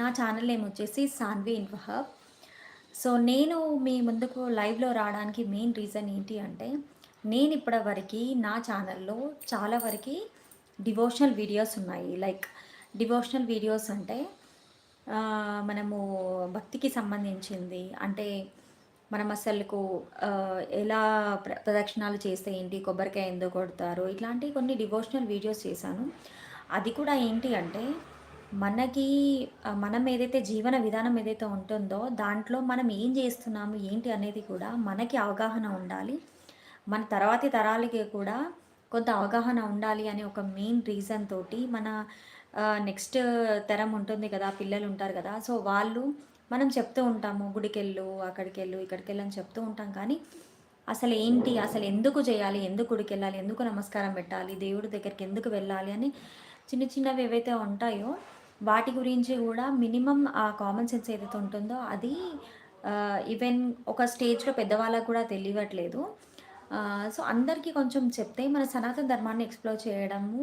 నా channel name వచ్చేసి Saanvi ఇన్ఫహబ్ so నేను మీ ముందుకు లైవ్లో రావడానికి మెయిన్ రీజన్ ఏంటి అంటే నేను ఇప్పటివరకు నా ఛానల్లో చాలా వరకు డివోషనల్ వీడియోస్ ఉన్నాయి. లైక్ డివోషనల్ వీడియోస్ అంటే మనము భక్తికి సంబంధించింది. అంటే మనం అసలుకు ఎలా ప్ర ప్రదక్షిణాలు చేస్తే ఏంటి కొబ్బరికాయ ఎందుకు కొడతారు ఇట్లాంటి కొన్ని డివోషనల్ వీడియోస్ చేశాను. అది కూడా ఏంటి అంటే మనకి మనం ఏదైతే జీవన విధానం ఏదైతే ఉంటుందో దాంట్లో మనం ఏం చేస్తున్నాము ఏంటి అనేది కూడా మనకి అవగాహన ఉండాలి. మన తర్వాతి తరాలకి కూడా కొంత అవగాహన ఉండాలి అనే ఒక మెయిన్ రీజన్ తోటి మన నెక్స్ట్ తరం ఉంటుంది కదా పిల్లలు ఉంటారు కదా సో వాళ్ళు మనం చెప్తూ ఉంటాము గుడికెళ్ళు అక్కడికెళ్ళు ఇక్కడికెళ్ళు అని చెప్తూ ఉంటాం. కానీ అసలు ఏంటి అసలు ఎందుకు చేయాలి ఎందుకు గుడికి వెళ్ళాలి ఎందుకు నమస్కారం పెట్టాలి దేవుడి దగ్గరికి ఎందుకు వెళ్ళాలి అని చిన్న చిన్నవి ఏవైతే ఉంటాయో వాటి గురించి కూడా మినిమం ఆ కామన్ సెన్స్ ఏదైతే ఉంటుందో అది ఈవెన్ ఒక స్టేజ్లో పెద్దవాళ్ళకు కూడా తెలియట్లేదు. సో అందరికీ కొంచెం చెప్తే మన సనాతన ధర్మాన్ని ఎక్స్ప్లోర్ చేయడము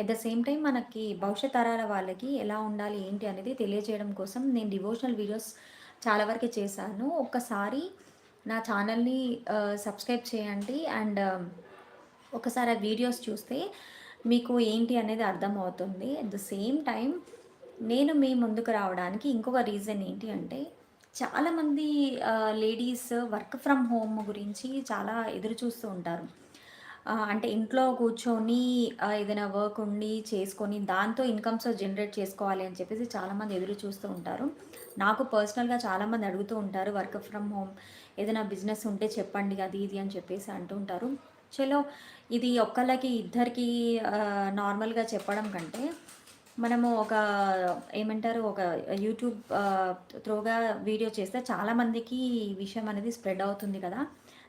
ఎట్ ద సేమ్ టైం మనకి భవిష్యత్ తరాల వాళ్ళకి ఎలా ఉండాలి ఏంటి అనేది తెలియజేయడం కోసం నేను డివోషనల్ వీడియోస్ చాలా వరకు చేశాను. ఒక్కసారి నా ఛానల్ని సబ్స్క్రైబ్ చేయండి. అండ్ ఒకసారి ఆ వీడియోస్ చూస్తే మీకు ఏంటి అనేది అర్థమవుతుంది అట్ ద సేమ్ టైం నేను మీ ముందుకు రావడానికి ఇంకొక రీజన్ ఏంటి అంటే చాలామంది లేడీస్ వర్క్ ఫ్రమ్ హోమ్ గురించి చాలా ఎదురు చూస్తూ ఉంటారు. అంటే ఇంట్లో కూర్చొని ఏదైనా వర్క్ ఉండి చేసుకొని దాంతో ఇన్కమ్స్ జనరేట్ చేసుకోవాలి అని చెప్పేసి చాలామంది ఎదురు చూస్తూ ఉంటారు. నాకు పర్సనల్గా చాలామంది అడుగుతూ ఉంటారు వర్క్ ఫ్రమ్ హోమ్ ఏదైనా బిజినెస్ ఉంటే చెప్పండి అది ఇది అని చెప్పేసి అంటూ ఉంటారు. చలో ఇది ఒక్కళ్ళకి ఇద్దరికి నార్మల్గా చెప్పడం కంటే మనము ఒక ఏమంటారు ఒక యూట్యూబ్ త్రోగా వీడియో చేస్తే చాలామందికి ఈ విషయం అనేది స్ప్రెడ్ అవుతుంది కదా.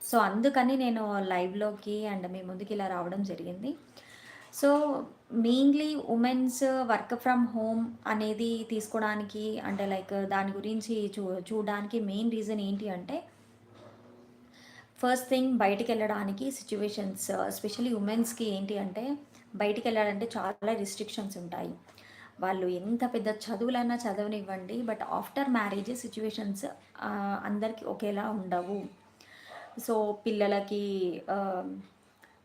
సో అందుకని నేను లైవ్లోకి అండ్ మీ ముందుకి ఇలా రావడం జరిగింది. So mainly women's work from home అనేది తీసుకోవడానికి అంటే లైక్ దాని గురించి చూ చూడడానికి మెయిన్ రీజన్ ఏంటి అంటే ఫస్ట్ థింగ్ బయటికి వెళ్ళడానికి సిచ్యువేషన్స్ ఎస్పెషలీ ఉమెన్స్కి ఏంటి అంటే బయటికి వెళ్ళాలంటే చాలా రిస్ట్రిక్షన్స్ ఉంటాయి. వాళ్ళు ఎంత పెద్ద చదువులన్నా చదవనివ్వండి బట్ ఆఫ్టర్ మ్యారేజ్ సిచ్యువేషన్స్ అందరికీ ఒకేలా ఉండవు. సో పిల్లలకి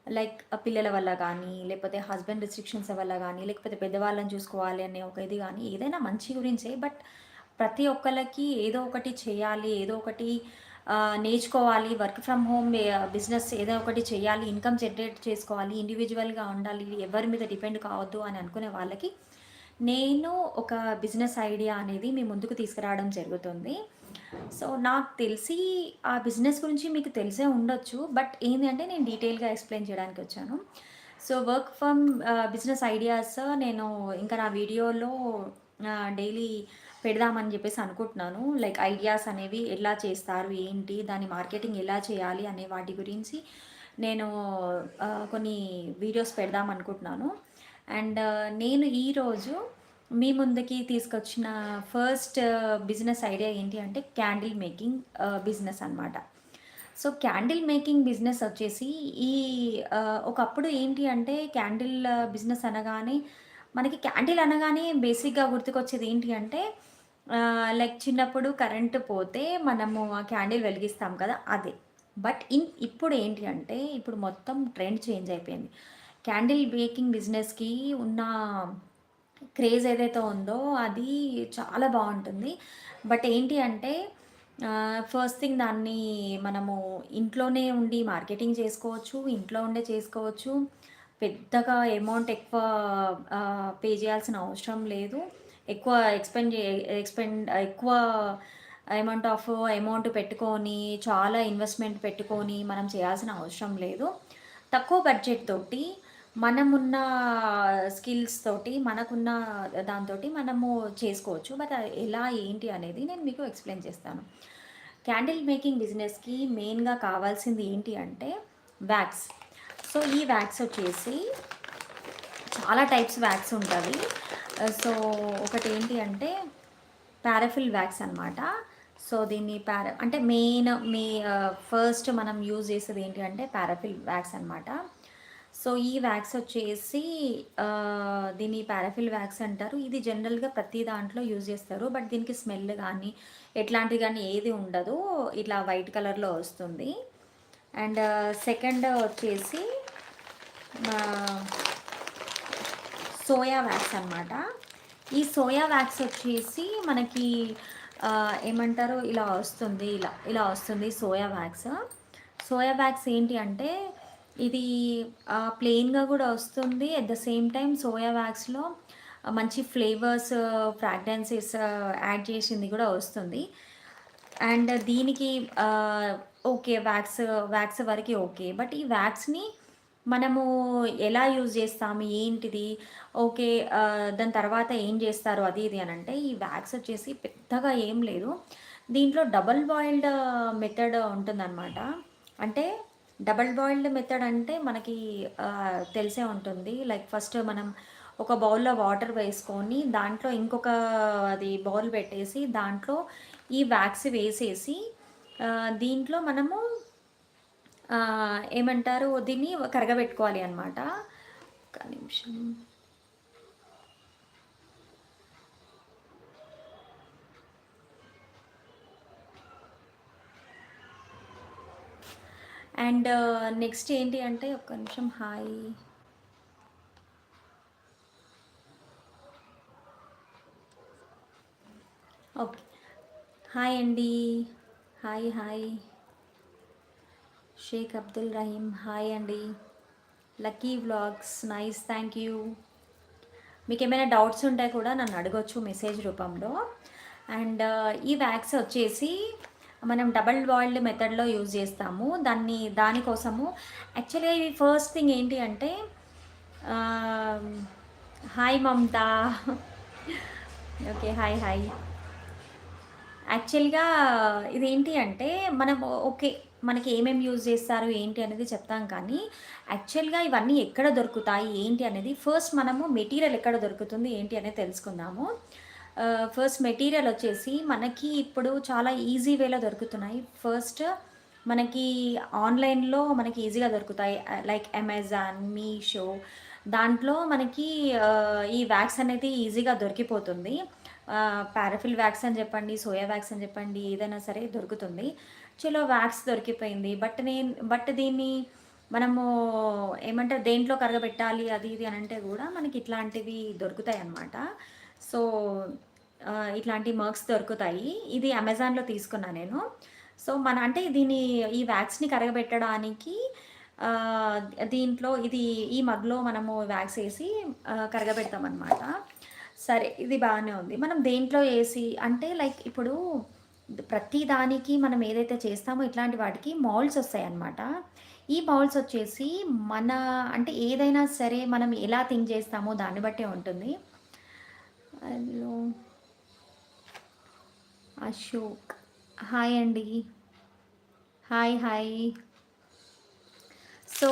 లైక్ పిల్లల వల్ల కానీ లేకపోతే హస్బెండ్ రిస్ట్రిక్షన్స్ వల్ల కానీ లేకపోతే పెద్దవాళ్ళని చూసుకోవాలి అనే ఒక ఇది కానీ ఏదైనా మంచి గురించే బట్ ప్రతి ఒక్కళ్ళకి ఏదో ఒకటి చేయాలి ఏదో ఒకటి నేర్చుకోవాలి వర్క్ ఫ్రమ్ హోమ్ బిజినెస్ ఏదో ఒకటి చేయాలి ఇన్కమ్ జనరేట్ చేసుకోవాలి ఇండివిజువల్గా ఉండాలి ఎవరి మీద డిపెండ్ కావద్దు అని అనుకునే వాళ్ళకి నేను ఒక బిజినెస్ ఐడియా అనేది మీ ముందుకు తీసుకురావడం జరుగుతుంది. సో నాకు తెలిసి ఆ బిజినెస్ గురించి మీకు తెలిసే ఉండొచ్చు. బట్ ఏంటి అంటే నేను డీటెయిల్గా ఎక్స్ప్లెయిన్ చేయడానికి వచ్చాను. So work from business ideas నేను ఇంకా నా వీడియోలో డైలీ పెడదామని చెప్పేసి అనుకుంటున్నాను. లైక్ ఐడియాస్ అనేవి ఎలా చేస్తారు ఏంటి దాని మార్కెటింగ్ ఎలా చేయాలి అనే వాటి గురించి నేను కొన్ని వీడియోస్ పెడదాం అనుకుంటున్నాను. అండ్ నేను ఈరోజు మీ ముందుకి తీసుకొచ్చిన ఫస్ట్ బిజినెస్ ఐడియా ఏంటి అంటే క్యాండిల్ మేకింగ్ బిజినెస్ అన్నమాట. సో క్యాండిల్ మేకింగ్ బిజినెస్ వచ్చేసి ఈ ఒకప్పుడు ఏంటి అంటే క్యాండిల్ బిజినెస్ అనగానే మనకి క్యాండిల్ అనగానే బేసిక్గా గుర్తుకొచ్చేది ఏంటి అంటే లైక్ చిన్నప్పుడు కరెంటు పోతే మనము ఆ క్యాండిల్ వెలిగిస్తాం కదా అదే. బట్ ఇన్ ఇప్పుడు ఏంటి అంటే ఇప్పుడు మొత్తం ట్రెండ్ చేంజ్ అయిపోయింది. క్యాండిల్ బేకింగ్ బిజినెస్కి ఉన్న క్రేజ్ ఏదైతే ఉందో అది చాలా బాగుంటుంది. బట్ ఏంటి అంటే ఫస్ట్ థింగ్ దాన్ని మనము ఇంట్లోనే ఉండి మార్కెటింగ్ చేసుకోవచ్చు ఇంట్లో ఉండే చేసుకోవచ్చు. పెద్దగా అమౌంట్ ఎక్కువ పే చేయాల్సిన అవసరం లేదు. ఎక్కువ ఎక్స్పెండ్ ఎక్స్పెండ్ ఎక్కువ అమౌంట్ ఆఫ్ అమౌంట్ పెట్టుకొని చాలా ఇన్వెస్ట్మెంట్ పెట్టుకొని మనం చేయాల్సిన అవసరం లేదు. తక్కువ బడ్జెట్ తోటి మనమున్న స్కిల్స్ తోటి మనకున్న దాంతో మనము చేసుకోవచ్చు. బట్ ఎలా ఏంటి అనేది నేను మీకు ఎక్స్ప్లెయిన్ చేస్తాను. క్యాండిల్ మేకింగ్ బిజినెస్కి మెయిన్గా కావాల్సింది ఏంటి అంటే వ్యాక్స్ సో ఈ వ్యాక్స్ వచ్చేసి చాలా టైప్స్ వ్యాక్స్ ఉంటుంది. సో ఒకటి ఏంటి అంటే పారాఫిల్ వ్యాక్స్ అనమాట సో దీన్ని పారా అంటే మెయిన్ మీ ఫస్ట్ మనం యూజ్ చేసేది ఏంటి అంటే పారాఫిల్ వ్యాక్స్ అనమాట సో ఈ వ్యాక్స్ వచ్చేసి దీని పారాఫిల్ వ్యాక్స్ అంటారు. ఇది జనరల్గా ప్రతి దాంట్లో యూజ్ చేస్తారు. బట్ దీనికి స్మెల్ కానీ ఎట్లాంటిది కానీ ఏది ఉండదు. ఇట్లా వైట్ కలర్లో వస్తుంది. అండ్ సెకండ్ వచ్చేసి సోయా వ్యాక్స్ అనమాట ఈ సోయా వ్యాక్స్ వచ్చేసి మనకి ఏమంటారు? ఇలా వస్తుంది. ఇలా ఇలా వస్తుంది సోయా వ్యాక్స్. సోయా వ్యాక్స్ ఏంటి అంటే ఇది ప్లెయిన్గా కూడా వస్తుంది. At the same time soya వ్యాక్స్లో మంచి ఫ్లేవర్స్ ఫ్రాగ్రెన్సెస్ యాడ్ చేసింది కూడా వస్తుంది. అండ్ దీనికి ఓకే వ్యాక్స్ వ్యాక్స్ వరకు ఓకే బట్ ఈ వ్యాక్స్ని మనము ఎలా యూజ్ చేస్తాము? ఏంటిది? ఓకే దాని తర్వాత ఏం చేస్తారు? అది ఇది అని అంటే ఈ వ్యాక్స్ వచ్చేసి పెద్దగా ఏం లేదు. దీంట్లో డబల్ బాయిల్డ్ మెథడ్ ఉంటుందన్నమాట. అంటే డబల్ బాయిల్డ్ మెథడ్ అంటే మనకి తెలిసే ఉంటుంది. లైక్ ఫస్ట్ మనం ఒక బౌల్లో వాటర్ వేసుకొని దాంట్లో ఇంకొక అది బౌల్ పెట్టేసి దాంట్లో ఈ వ్యాక్స్ వేసేసి దీంట్లో మనము ఏమంటారు దీన్ని కరగబెట్టుకోవాలి అనమాట ఒక నిమిషం. అండ్ నెక్స్ట్ ఏంటి అంటే ఒక్క నిమిషం హాయ్. ఓకే. హాయ్ అండి. Hi hi. Sheikh Abdul Rahim hi అండి. Lucky vlogs nice thank you. మీకు ఏమైనా డౌట్స్ ఉంటే కూడా నన్ను అడగొచ్చు మెసేజ్ రూపంలో. అండ్ ఈ వ్యాక్స్ వచ్చేసి మనం డబల్ బాయిల్డ్ మెథడ్లో యూజ్ చేస్తాము. దాన్ని దానికోసము యాక్చువల్గా ఇది ఫస్ట్ థింగ్ ఏంటి అంటే hi Mamata. Okay hi hi. యాక్చువల్గా ఇదేంటి అంటే మనం ఓకే మనకి ఏమేమి యూజ్ చేస్తారు ఏంటి అనేది చెప్తాం కానీ యాక్చువల్గా ఇవన్నీ ఎక్కడ దొరుకుతాయి ఏంటి అనేది ఫస్ట్ మనము మెటీరియల్ ఎక్కడ దొరుకుతుంది ఏంటి అనేది తెలుసుకుందాము. ఫస్ట్ మెటీరియల్ వచ్చేసి మనకి ఇప్పుడు చాలా ఈజీ వేలో దొరుకుతున్నాయి. ఫస్ట్ మనకి ఆన్లైన్లో మనకి ఈజీగా దొరుకుతాయి. లైక్ అమెజాన్ మీషో దాంట్లో మనకి ఈ వ్యాక్స్ అనేది ఈజీగా దొరికిపోతుంది. పారాఫిల్ వ్యాక్స్ అని చెప్పండి సోయా వ్యాక్స్ అని చెప్పండి ఏదైనా సరే దొరుకుతుంది. చలో వ్యాక్స్ దొరికిపోయింది. బట్ నేను బట్ దీన్ని మనము ఏమంటారు దేంట్లో కరగబెట్టాలి అది ఇది అని అంటే కూడా మనకి ఇట్లాంటివి దొరుకుతాయి అన్నమాట సో ఇట్లాంటి మర్క్స్ దొరుకుతాయి. ఇది అమెజాన్లో తీసుకున్నా నేను. సో మన అంటే దీని ఈ వ్యాక్స్ని కరగబెట్టడానికి దీంట్లో ఇది ఈ మగ్లో మనము వ్యాక్స్ వేసి కరగబెడతాం అనమాట సరే ఇది బాగానే ఉంది. మనం దేంట్లో వేసి అంటే లైక్ ఇప్పుడు ప్రతి దానికి మనం ఏదైతే చేస్తామో ఇట్లాంటి వాటికి మౌల్డ్స్ వస్తాయి అన్నమాట ఈ మౌల్డ్స్ వచ్చేసి మన అంటే ఏదైనా సరే మనం ఎలా థింక్ చేస్తామో దాన్ని బట్టే ఉంటుంది. హలో. అశోక్. హాయ్ అండి. Hi hi. సో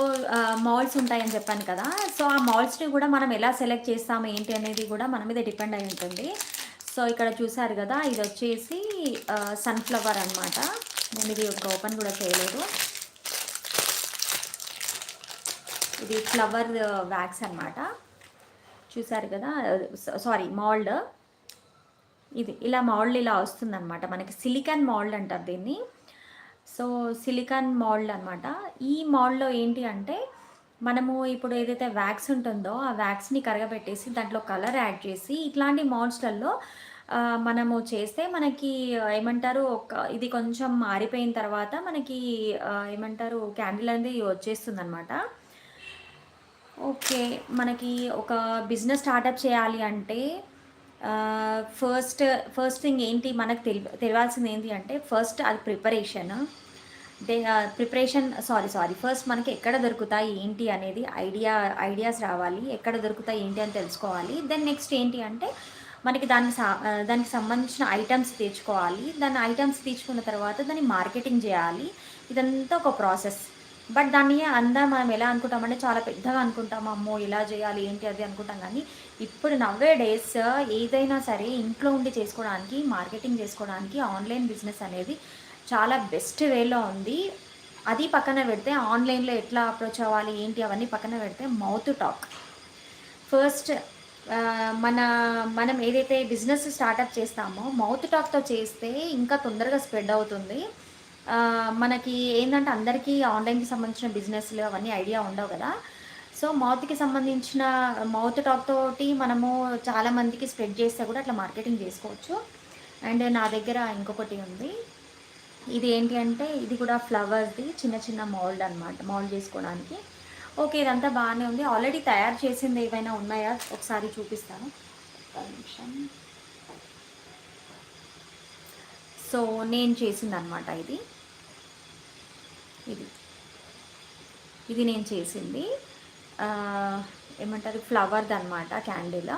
మాల్స్ ఉంటాయని చెప్పాను కదా. సో ఆ మాల్స్ని కూడా మనం ఎలా సెలెక్ట్ చేస్తాము ఏంటి అనేది కూడా మన మీద డిపెండ్ అయి ఉంటుంది. సో ఇక్కడ చూసారు కదా ఇది వచ్చేసి సన్ఫ్లవర్ అనమాట నేను ఇది ఒక ఓపెన్ కూడా చేయలేదు. ఇది ఫ్లవర్ వ్యాక్స్ అనమాట చూసారు కదా? Sorry mould. ఇది ఇలా మాల్డ్ ఇలా వస్తుందన్నమాట. మనకి సిలికాన్ మోల్డ్ అంటారు దీన్ని. సో సిలికాన్ మోల్డ్ అనమాట ఈ మాల్డ్లో ఏంటి అంటే మనము ఇప్పుడు ఏదైతే వ్యాక్స్ ఉంటుందో ఆ వ్యాక్స్ని కరగబెట్టేసి దాంట్లో కలర్ యాడ్ చేసి ఇట్లాంటి మోల్డ్స్లలో మనము చేస్తే మనకి ఏమంటారు ఒక ఇది కొంచెం మారిపోయిన తర్వాత మనకి ఏమంటారు క్యాండిల్ అనేది వచ్చేస్తుంది అనమాట ఓకే మనకి ఒక బిజినెస్ స్టార్టప్ చేయాలి అంటే ఫస్ట్ ఫస్ట్ థింగ్ ఏంటి మనకు తెలి తెలియాల్సింది ఏంటి అంటే ఫస్ట్ అది preparation. The preparation sorry sorry first మనకి ఎక్కడ దొరుకుతాయి ఏంటి అనేది ఐడియా ఐడియాస్ రావాలి ఎక్కడ దొరుకుతాయి ఏంటి అని తెలుసుకోవాలి. దెన్ నెక్స్ట్ ఏంటి అంటే మనకి దానికి దానికి సంబంధించిన ఐటమ్స్ తెచ్చుకోవాలి. దాని ఐటమ్స్ తెచ్చుకున్న తర్వాత దాన్ని మార్కెటింగ్ చేయాలి. ఇదంతా ఒక ప్రాసెస్. బట్ దాన్ని అందా మనం ఎలా అనుకుంటామంటే చాలా పెద్దగా అనుకుంటాం అమ్మో ఇలా చేయాలి ఏంటి అది అనుకుంటాం. కానీ ఇప్పుడు నవ్వే డేస్ ఏదైనా సరే ఇంట్లో ఉండి చేసుకోవడానికి మార్కెటింగ్ చేసుకోవడానికి ఆన్లైన్ బిజినెస్ అనేది చాలా బెస్ట్ వేలో ఉంది. అది పక్కన పెడితే ఆన్లైన్లో ఎట్లా అప్రోచ్ అవ్వాలి ఏంటి అవన్నీ పక్కన పెడితే మౌత్ టాక్ ఫస్ట్ మన మనం ఏదైతే బిజినెస్ స్టార్టప్ చేస్తామో మౌత్ టాక్తో చేస్తే ఇంకా తొందరగా స్ప్రెడ్ అవుతుంది. మనకి ఏంటంటే అందరికీ ఆన్లైన్కి సంబంధించిన బిజినెస్లు అవన్నీ ఐడియా ఉండవు కదా. సో మౌత్కి సంబంధించిన మౌత్ టాక్ తోటి మనము చాలా మందికి స్ప్రెడ్ చేస్తే కూడా అట్లా మార్కెటింగ్ చేసుకోవచ్చు. అండ్ నా దగ్గర ఇంకొకటి ఉంది. ఇది ఏంటి అంటే ఇది కూడా ఫ్లవర్స్ది చిన్న చిన్న మౌల్డ్ అనమాట మౌల్డ్ చేసుకోవడానికి. ఓకే ఇదంతా బాగానే ఉంది. ఆల్రెడీ తయారు చేసింది ఏవైనా ఉన్నాయా? ఒకసారి చూపిస్తాను. నిమిషం. సో నేను చేసింది అనమాట ఇది. ఇది. ఇది నేను చేసింది. ఏమంటారు? ఫ్లవర్ది అనమాట క్యాండిల్.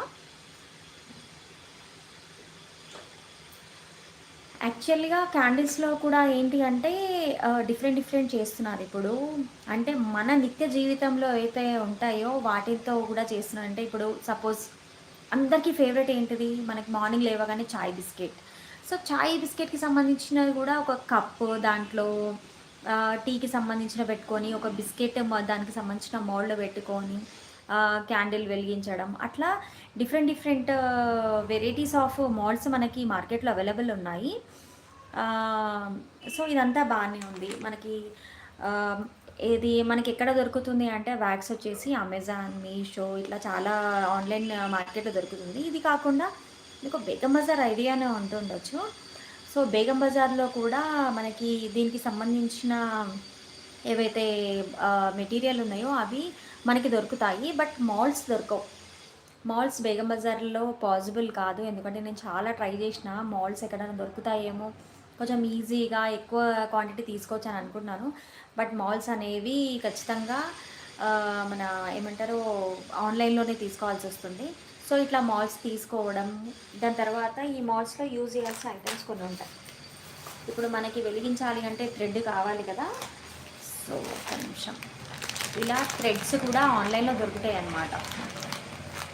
యాక్చువల్గా క్యాండిల్స్లో కూడా ఏంటి అంటే డిఫరెంట్ డిఫరెంట్ చేస్తున్నారు ఇప్పుడు. అంటే మన నిత్య జీవితంలో అయితే ఉంటాయో వాటితో కూడా చేస్తున్నారు. అంటే ఇప్పుడు సపోజ్ అందరికీ ఫేవరెట్ ఏంటిది? మనకి మార్నింగ్ లేవగానే చాయ్ బిస్కెట్. సో చాయ్ బిస్కెట్కి సంబంధించినది కూడా ఒక కప్ దాంట్లో టీకి సంబంధించిన పెట్టుకొని ఒక బిస్కెట్ దానికి సంబంధించిన మోల్డ్ పెట్టుకొని క్యాండిల్ వెలిగించడం. అట్లా different different varieties of moulds మనకి మార్కెట్లో అవైలబుల్ ఉన్నాయి. సో ఇదంతా బాగానే ఉంది. మనకి ఇది మనకి ఎక్కడ దొరుకుతుంది అంటే వ్యాక్స్ వచ్చేసి అమెజాన్ మీషో ఇట్లా చాలా ఆన్లైన్ మార్కెట్లో దొరుకుతుంది. ఇది కాకుండా మీకు బెగమజర్ ఐడియానే ఉంటుండొచ్చు. సో బేగం బజార్లో కూడా మనకి దీనికి సంబంధించిన ఏవైతే మెటీరియల్ ఉన్నాయో అవి మనకి దొరుకుతాయి. బట్ మాల్స్ దొరకవు. మాల్స్ బేగం బజార్లో పాసిబుల్ కాదు. ఎందుకంటే నేను చాలా ట్రై చేసిన. మాల్స్ ఎక్కడైనా దొరుకుతాయేమో. కొంచెం ఈజీగా ఎక్కువ క్వాంటిటీ తీసుకోవచ్చు అని అనుకున్నాను బట్ మాల్స్ అనేవి ఖచ్చితంగా మన ఏమంటారు ఆన్లైన్లోనే తీసుకోవాల్సి వస్తుంది. సో ఇట్లా మాల్స్ తీసుకోవడం దాని తర్వాత ఈ మాల్స్లో యూజ్ చేయాల్సిన ఐటమ్స్ కొన్ని ఉంటాయి. ఇప్పుడు మనకి వెలిగించాలి అంటే థ్రెడ్ కావాలి కదా. సో ఒక నిమిషం. ఇలా థ్రెడ్స్ కూడా ఆన్లైన్లో దొరుకుతాయి అన్నమాట.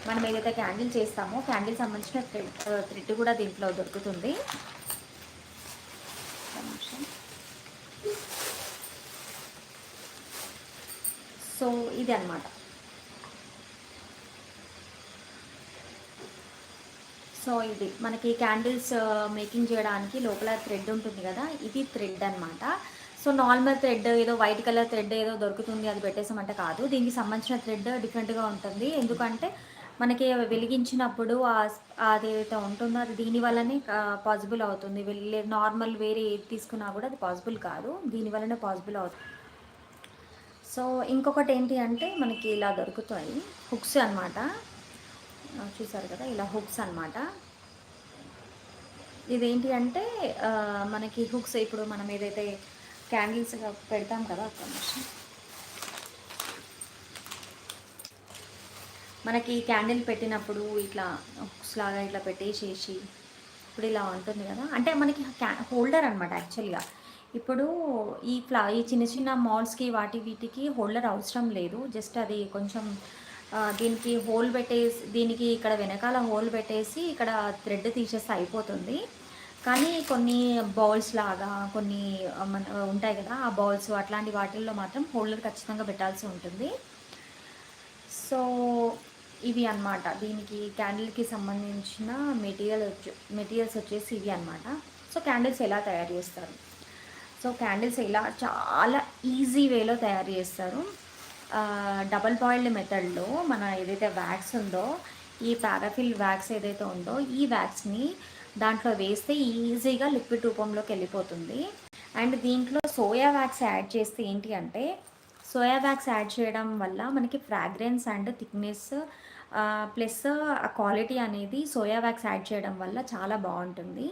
మనం ఏదైతే క్యాండిల్ చేస్తామో క్యాండిల్ సంబంధించిన థ్రెడ్ థ్రెడ్ కూడా దీంట్లో దొరుకుతుంది. సో ఇది అనమాట సో ఇది మనకి క్యాండిల్స్ మేకింగ్ uh, చేయడానికి లోపల థ్రెడ్ ఉంటుంది కదా ఇది థ్రెడ్ అనమాట సో నార్మల్ థ్రెడ్ ఏదో వైట్ కలర్ థ్రెడ్ ఏదో దొరుకుతుంది అది పెట్టేసామంటే కాదు. దీనికి సంబంధించిన థ్రెడ్ డిఫరెంట్గా ఉంటుంది. ఎందుకంటే మనకి వెలిగించినప్పుడు అదేదైతే ఉంటుందో అది దీని వల్లనే పాసిబుల్ అవుతుంది. వెళ్ళే నార్మల్ వేరే ఏది తీసుకున్నా కూడా అది పాసిబుల్ కాదు. దీని వల్లనే పాసిబుల్ అవుతుంది. సో ఇంకొకటి ఏంటి అంటే మనకి ఇలా దొరుకుతాయి. హుక్స్ అనమాట చూసారు కదా ఇలా హుక్స్ అనమాట ఇదేంటి అంటే మనకి హుక్స్ ఇప్పుడు మనం ఏదైతే క్యాండిల్స్ పెడతాం కదా ఒక నిమిషం మనకి క్యాండిల్ పెట్టినప్పుడు ఇట్లా హుక్స్ లాగా ఇట్లా పెట్టేసేసి ఇప్పుడు ఇలా ఉంటుంది కదా. అంటే మనకి హోల్డర్ అనమాట యాక్చువల్గా ఇప్పుడు ఈ ఫ్లా ఈ చిన్న చిన్న మాల్స్కి వాటి వీటికి హోల్డర్ అవసరం లేదు. జస్ట్ అది కొంచెం దీనికి హోల్ పెట్టేసి దీనికి ఇక్కడ వెనకాల హోల్ పెట్టేసి ఇక్కడ థ్రెడ్ తీసేస్తే అయిపోతుంది. కానీ కొన్ని బౌల్స్ లాగా కొన్ని ఉంటాయి కదా ఆ బౌల్స్ అట్లాంటి వాటిల్లో మాత్రం హోల్డర్ ఖచ్చితంగా పెట్టాల్సి ఉంటుంది. సో ఇవి అనమాట దీనికి క్యాండిల్కి సంబంధించిన మెటీరియల్ మెటీరియల్స్ వచ్చేసి ఇవి అనమాట సో క్యాండిల్స్ ఎలా తయారు చేస్తారు? సో క్యాండిల్స్ ఇలా చాలా ఈజీ వేలో తయారు చేస్తారు. డబల్ బాయిల్డ్ మెథడ్లో మన ఏదైతే వ్యాక్స్ ఉందో ఈ పారాఫిల్ వ్యాక్స్ ఏదైతే ఉందో ఈ వ్యాక్స్ని దాంట్లో వేస్తే ఈజీగా లిక్విడ్ రూపంలోకి వెళ్ళిపోతుంది. అండ్ దీంట్లో సోయా వ్యాక్స్ యాడ్ చేస్తే ఏంటి అంటే సోయా వ్యాక్స్ యాడ్ చేయడం వల్ల మనకి ఫ్రాగ్రెన్స్ అండ్ థిక్నెస్ ప్లస్ ఆ క్వాలిటీ అనేది సోయా వ్యాక్స్ యాడ్ చేయడం వల్ల చాలా బాగుంటుంది.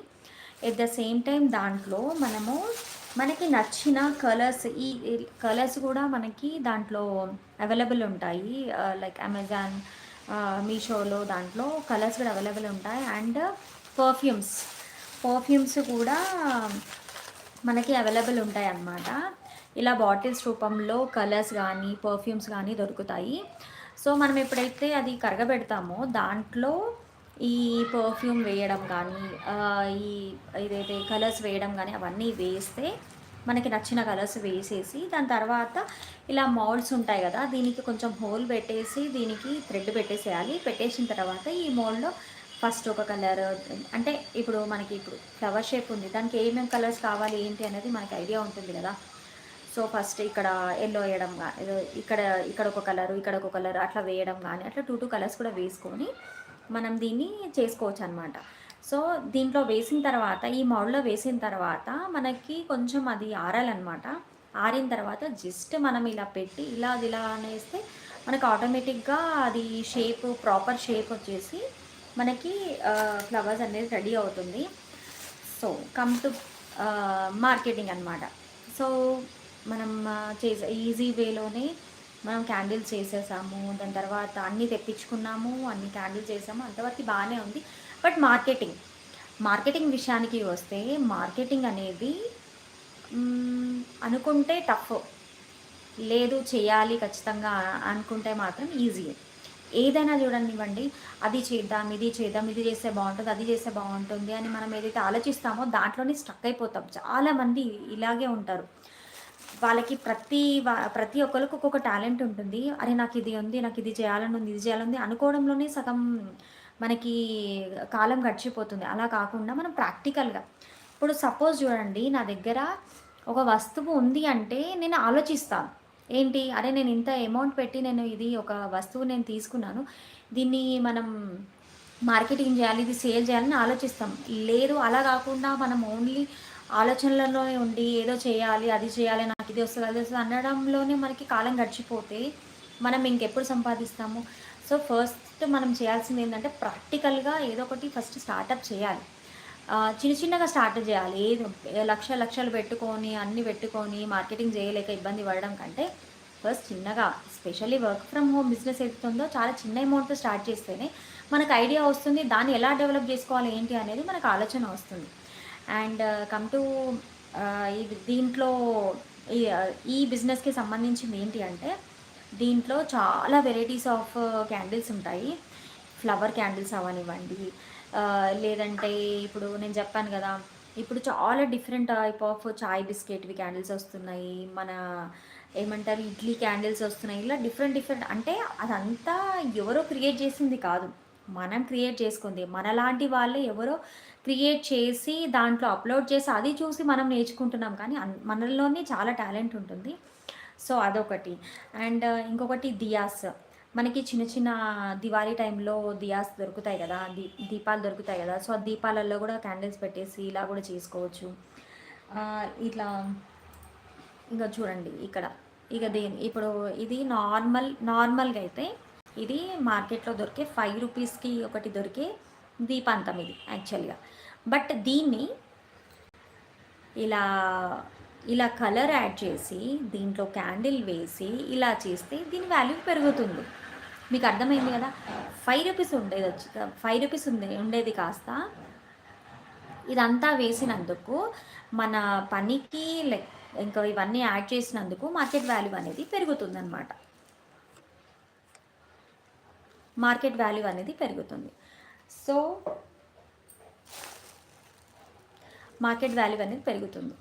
ఎట్ ద సేమ్ టైం దాంట్లో మనము మనకి నచ్చిన కలర్స్ ఈ కలర్స్ కూడా మనకి దాంట్లో అవైలబుల్ ఉంటాయి. లైక్ అమెజాన్ మీషోలో దాంట్లో కలర్స్ కూడా అవైలబుల్ ఉంటాయి. అండ్ పర్ఫ్యూమ్స్ పర్ఫ్యూమ్స్ కూడా మనకి అవైలబుల్ ఉంటాయి అన్నమాట. ఇలా బాటిల్స్ రూపంలో కలర్స్ కానీ పర్ఫ్యూమ్స్ కానీ దొరుకుతాయి. సో మనం ఎప్పుడైతే అది కరగబెడతామో దాంట్లో ఈ పర్ఫ్యూమ్ వేయడం కానీ ఈ ఏదైతే కలర్స్ వేయడం కానీ అవన్నీ వేస్తే మనకి నచ్చిన కలర్స్ వేసేసి దాని తర్వాత ఇలా మౌల్డ్స్ ఉంటాయి కదా దీనికి కొంచెం హోల్ పెట్టేసి దీనికి థ్రెడ్ పెట్టేసేయాలి. పెట్టేసిన తర్వాత ఈ మోల్డ్లో ఫస్ట్ ఒక కలర్ అంటే ఇప్పుడు మనకి ఇప్పుడు ఫ్లవర్ షేప్ ఉంది. దానికి ఏమేమి కలర్స్ కావాలి ఏంటి అనేది మనకి ఐడియా ఉంటుంది కదా. సో ఫస్ట్ ఇక్కడ ఎల్లో వేయడం కానీ ఇక్కడ ఇక్కడ ఒక కలర్ ఇక్కడ ఒక కలర్ అట్లా వేయడం కానీ అట్లా టూ టూ కలర్స్ కూడా వేసుకొని మనం దీన్ని చేసుకోవచ్చు అనమాట సో దీంట్లో వేసిన తర్వాత ఈ మోడల్లో వేసిన తర్వాత మనకి కొంచెం అది ఆరాలన్నమాట. ఆరిన తర్వాత జస్ట్ మనం ఇలా పెట్టి ఇలా అది ఇలా అనేస్తే మనకు ఆటోమేటిక్గా అది షేప్ ప్రాపర్ షేప్ వచ్చేసి మనకి ఫ్లవర్స్ అనేది రెడీ అవుతుంది. సో కమ్ టు మార్కెటింగ్ అనమాట సో మనం చేసే ఈజీ వేలోనే మనం క్యాండిల్స్ చేసేసాము దాని తర్వాత అన్నీ తెప్పించుకున్నాము అన్ని క్యాండిల్స్ చేసాము అంతవరకు బాగానే ఉంది. బట్ మార్కెటింగ్ మార్కెటింగ్ విషయానికి వస్తే మార్కెటింగ్ అనేది అనుకుంటే టఫ్. లేదు చేయాలి ఖచ్చితంగా అనుకుంటే మాత్రం ఈజీ. ఏదైనా చూడనివ్వండి అది చేద్దాం ఇది చేద్దాం ఇది చేస్తే బాగుంటుంది అది చేస్తే బాగుంటుంది అని మనం ఏదైతే ఆలోచిస్తామో దాంట్లోనే స్టక్ అయిపోతాం. చాలామంది ఇలాగే ఉంటారు. వాళ్ళకి ప్రతి ప్రతి ఒక్కరికి ఒక్కొక్క టాలెంట్ ఉంటుంది. అరే నాకు ఇది ఉంది నాకు ఇది చేయాలని ఉంది ఇది చేయాలని అనుకోవడంలోనే సగం మనకి కాలం గడిచిపోతుంది. అలా కాకుండా మనం ప్రాక్టికల్గా ఇప్పుడు సపోజ్ చూడండి నా దగ్గర ఒక వస్తువు ఉంది అంటే నేను ఆలోచిస్తాను. ఏంటి? అరే నేను ఇంత అమౌంట్ పెట్టి నేను ఇది ఒక వస్తువు నేను తీసుకున్నాను. దీన్ని మనం మార్కెటింగ్ చేయాలి ఇది సేల్ చేయాలని ఆలోచిస్తాం. లేదు అలా కాకుండా మనం ఓన్లీ ఆలోచనలలోనే ఉండి ఏదో చేయాలి అది చేయాలి నాకు ఇది వస్తుంది అది వస్తుంది అనడంలోనే మనకి కాలం గడిచిపోతే మనం ఇంకెప్పుడు సంపాదిస్తాము? సో ఫస్ట్ మనం చేయాల్సింది ఏంటంటే ప్రాక్టికల్గా ఏదో ఒకటి ఫస్ట్ స్టార్టప్ చేయాలి. చిన్న చిన్నగా స్టార్ట్ చేయాలి. లక్ష లక్షలు పెట్టుకొని అన్ని పెట్టుకొని మార్కెటింగ్ చేయలేక ఇబ్బంది పడడం కంటే ఫస్ట్ చిన్నగా specially work from home business ఏదైతుందో చాలా చిన్న అమౌంట్తో స్టార్ట్ చేస్తేనే మనకు ఐడియా వస్తుంది. దాన్ని ఎలా డెవలప్ చేసుకోవాలి ఏంటి అనేది మనకు ఆలోచన వస్తుంది. And uh, come to uh, దీంట్లో ఈ uh, బిజినెస్కి సంబంధించింది ఏంటి అంటే దీంట్లో చాలా వెరైటీస్ ఆఫ్ క్యాండిల్స్ ఉంటాయి. ఫ్లవర్ క్యాండిల్స్ అవనివ్వండి లేదంటే ఇప్పుడు నేను చెప్పాను కదా ఇప్పుడు చాలా డిఫరెంట్ టైప్ ఆఫ్ చాయ్ బిస్కెట్వి క్యాండిల్స్ వస్తున్నాయి. మన ఏమంటారు ఇడ్లీ క్యాండిల్స్ వస్తున్నాయి. ఇలా డిఫరెంట్ డిఫరెంట్ అంటే అదంతా ఎవరో క్రియేట్ చేసింది కాదు. మనం క్రియేట్ చేసుకుంది. మనలాంటి వాళ్ళు ఎవరో క్రియేట్ చేసి దాంట్లో అప్లోడ్ చేసి అది చూసి మనం నేర్చుకుంటున్నాం. కానీ మనలోనే చాలా టాలెంట్ ఉంటుంది. సో అదొకటి. అండ్ ఇంకొకటి దియాస్. మనకి చిన్న చిన్న దివాళీ టైంలో దియాస్ దొరుకుతాయి కదా దీ దీపాలు దొరుకుతాయి కదా. సో ఆ దీపాలలో కూడా క్యాండిల్స్ పెట్టేసి ఇలా కూడా చేసుకోవచ్చు. ఇట్లా ఇంకా చూడండి ఇక్కడ. ఇక దేని ఇప్పుడు ఇది నార్మల్ నార్మల్గా అయితే ఇది మార్కెట్లో దొరికే ఫైవ్ రూపీస్కి ఒకటి దొరికే దీపాంతం ఇది యాక్చువల్గా బట్ దీన్ని ఇలా ఇలా కలర్ యాడ్ చేసి దీంట్లో క్యాండిల్ వేసి ఇలా చేస్తే దీని వాల్యూ పెరుగుతుంది. మీకు అర్థమైంది కదా? ఫైవ్ రూపీస్ ఉండేది వచ్చి ఫైవ్ రూపీస్ ఉండే ఉండేది కాస్త ఇదంతా వేసినందుకు మన పనికి లైక్ ఇంకా ఇవన్నీ యాడ్ చేసినందుకు మార్కెట్ వాల్యూ అనేది పెరుగుతుంది అనమాట మార్కెట్ వాల్యూ అనేది పెరుగుతుంది. సో మార్కెట్ వాల్యూ అనేది పెరుగుతుంది.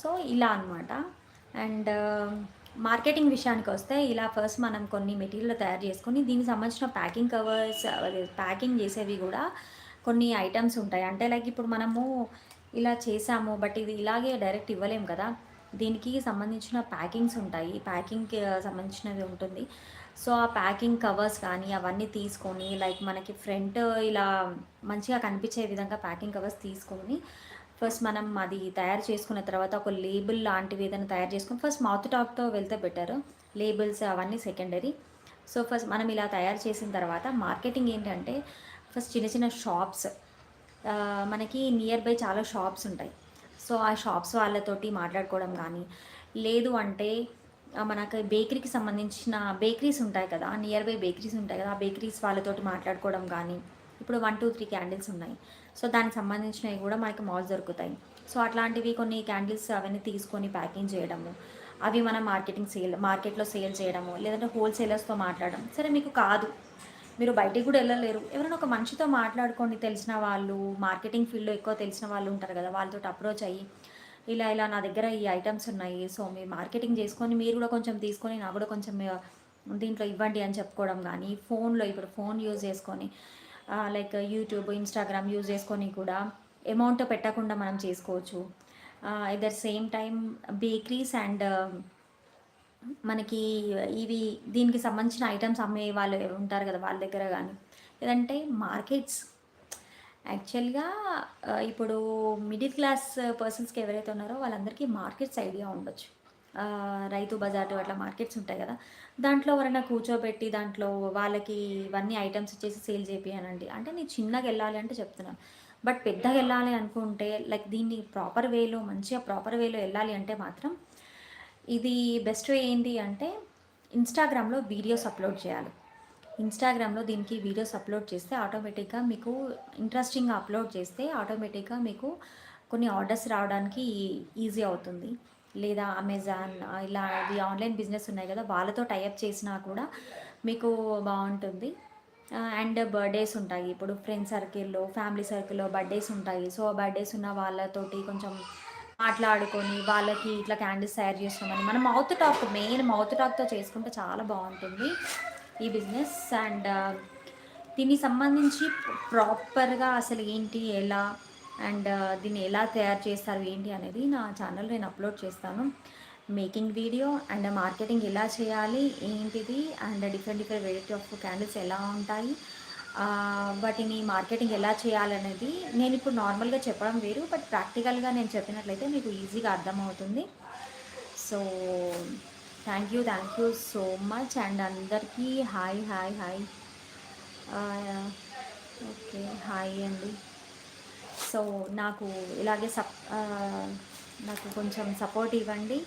సో ఇలా అనమాట అండ్ మార్కెటింగ్ విషయానికి వస్తే ఇలా ఫస్ట్ మనం కొన్ని మెటీరియల్ తయారు చేసుకొని దీనికి సంబంధించిన ప్యాకింగ్ కవర్స్ ప్యాకింగ్ చేసేవి కూడా కొన్ని ఐటమ్స్ ఉంటాయి. అంటే లైక్ ఇప్పుడు మనము ఇలా చేసాము బట్ ఇది ఇలాగే డైరెక్ట్ ఇవ్వలేము కదా. దీనికి సంబంధించిన ప్యాకింగ్స్ ఉంటాయి. ప్యాకింగ్కి సంబంధించినవి ఉంటుంది. సో ఆ ప్యాకింగ్ కవర్స్ కానీ అవన్నీ తీసుకొని లైక్ మనకి ఫ్రంట్ ఇలా మంచిగా కనిపించే విధంగా ప్యాకింగ్ కవర్స్ తీసుకొని ఫస్ట్ మనం అది తయారు చేసుకున్న తర్వాత ఒక లేబుల్ లాంటివి ఏదైనా తయారు చేసుకుని ఫస్ట్ మౌత్ టాక్తో వెళ్తే బెటర్. లేబుల్స్ అవన్నీ సెకండరీ. సో ఫస్ట్ మనం ఇలా తయారు చేసిన తర్వాత మార్కెటింగ్ ఏంటంటే ఫస్ట్ చిన్న చిన్న షాప్స్ మనకి నియర్ బై చాలా షాప్స్ ఉంటాయి. సో ఆ షాప్స్ వాళ్ళతోటి మాట్లాడుకోవడం కానీ లేదు అంటే మనకి బేకరీకి సంబంధించిన బేకరీస్ ఉంటాయి కదా నియర్ బై బేకరీస్ ఉంటాయి కదా ఆ బేకరీస్ వాళ్ళతోటి మాట్లాడుకోవడం కానీ ఇప్పుడు వన్ టూ త్రీ క్యాండిల్స్ ఉన్నాయి. సో దానికి సంబంధించినవి కూడా మనకి మాల్స్ దొరుకుతాయి. సో అట్లాంటివి కొన్ని క్యాండిల్స్ అవన్నీ తీసుకొని ప్యాకింగ్ చేయడము అవి మనం మార్కెటింగ్ సేల్ మార్కెట్లో సేల్ చేయడము లేదంటే హోల్సేలర్స్తో మాట్లాడడం సరే మీకు కాదు. మీరు బయటికి కూడా వెళ్ళలేరు. ఎవరైనా ఒక మనిషితో మాట్లాడుకోండి తెలిసిన వాళ్ళు మార్కెటింగ్ ఫీల్డ్లో ఎక్కువ తెలిసిన వాళ్ళు ఉంటారు కదా వాళ్ళతో అప్రోచ్ అయ్యి ఇలా ఇలా నా దగ్గర ఈ ఐటమ్స్ ఉన్నాయి. సో మీరు మార్కెటింగ్ చేసుకొని మీరు కూడా కొంచెం తీసుకొని నాకు కూడా కొంచెం దీంట్లో ఇవ్వండి అని చెప్పుకోవడం కానీ ఫోన్లో ఇప్పుడు ఫోన్ యూజ్ చేసుకొని లైక్ యూట్యూబ్ ఇన్స్టాగ్రామ్ యూజ్ చేసుకొని కూడా అమౌంట్ పెట్టకుండా మనం చేసుకోవచ్చు. At the same time bakeries and మనకి ఇవి దీనికి సంబంధించిన ఐటమ్స్ అమ్మే వాళ్ళు ఉంటారు కదా వాళ్ళ దగ్గర కానీ. లేదంటే మార్కెట్స్ యాక్చువల్గా ఇప్పుడు మిడిల్ క్లాస్ పర్సన్స్కి ఎవరైతే ఉన్నారో వాళ్ళందరికీ మార్కెట్స్ ఐడియా ఉండొచ్చు. రైతు బజార్ అట్లా మార్కెట్స్ ఉంటాయి కదా. దాంట్లో ఎవరైనా కూర్చోబెట్టి దాంట్లో వాళ్ళకి ఇవన్నీ ఐటమ్స్ ఇచ్చేసి సేల్ చేపియానండి అంటే నేను చిన్నగా వెళ్ళాలి అంటే చెప్తున్నాను. బట్ పెద్దగా వెళ్ళాలి అనుకుంటే లైక్ దీన్ని ప్రాపర్ వేలో మంచిగా ప్రాపర్ వేలో వెళ్ళాలి అంటే మాత్రం ఇది బెస్ట్ వే ఏంటి అంటే ఇన్స్టాగ్రామ్లో వీడియోస్ అప్లోడ్ చేయాలి. ఇన్స్టాగ్రామ్లో దీనికి వీడియోస్ అప్లోడ్ చేస్తే ఆటోమేటిక్గా మీకు ఇంట్రెస్టింగ్గా అప్లోడ్ చేస్తే ఆటోమేటిక్గా మీకు కొన్ని ఆర్డర్స్ రావడానికి ఈజీ అవుతుంది. లేదా అమెజాన్ ఇలాంటి ఆన్లైన్ బిజినెస్ ఉన్నాయి కదా వాళ్ళతో టైఅప్ చేసినా కూడా మీకు బాగుంటుంది. అండ్ బర్త్డేస్ ఉంటాయి. ఇప్పుడు ఫ్రెండ్ సర్కిల్లో ఫ్యామిలీ సర్కిల్లో బర్త్డేస్ ఉంటాయి. సో బర్త్డేస్ ఉన్న వాళ్ళతోటి కొంచెం మాట్లాడుకొని వాళ్ళకి ఇట్లా క్యాండిల్స్ తయారు చేసుకోమని మనం మౌత్ టాక్ మెయిన్ మౌత్ టాక్తో చేసుకుంటే చాలా బాగుంటుంది. ఈ బిజినెస్ అండ్ దీనికి సంబంధించి ప్రాపర్గా అసలు ఏంటి ఎలా అండ్ దీన్ని ఎలా తయారు చేస్తారు ఏంటి అనేది నా ఛానల్ నేను అప్లోడ్ చేస్తాను. మేకింగ్ వీడియో అండ్ మార్కెటింగ్ ఎలా చేయాలి ఏంటిది and different different variety of candles ఎలా ఉంటాయి వాటిని మార్కెటింగ్ ఎలా చేయాలనేది నేను ఇప్పుడు నార్మల్గా చెప్పడం వేరు బట్ ప్రాక్టికల్గా నేను చెప్పినట్లయితే మీకు ఈజీగా అర్థమవుతుంది. So thank you thank you so much. And అందరికీ hi hi hi. Okay hi అండి. సో నాకు ఇలాగే సప్ నాకు కొంచెం సపోర్ట్ ఇవ్వండి.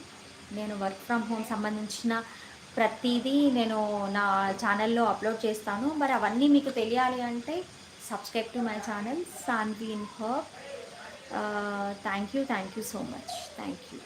నేను వర్క్ ఫ్రమ్ హోమ్ సంబంధించిన ప్రతిదీ నేను నా ఛానల్లో అప్లోడ్ చేస్తాను. మరి అవన్నీ మీకు తెలియాలి అంటే subscribe to my channel Sanvi in herb thank you thank you so much. Thank you.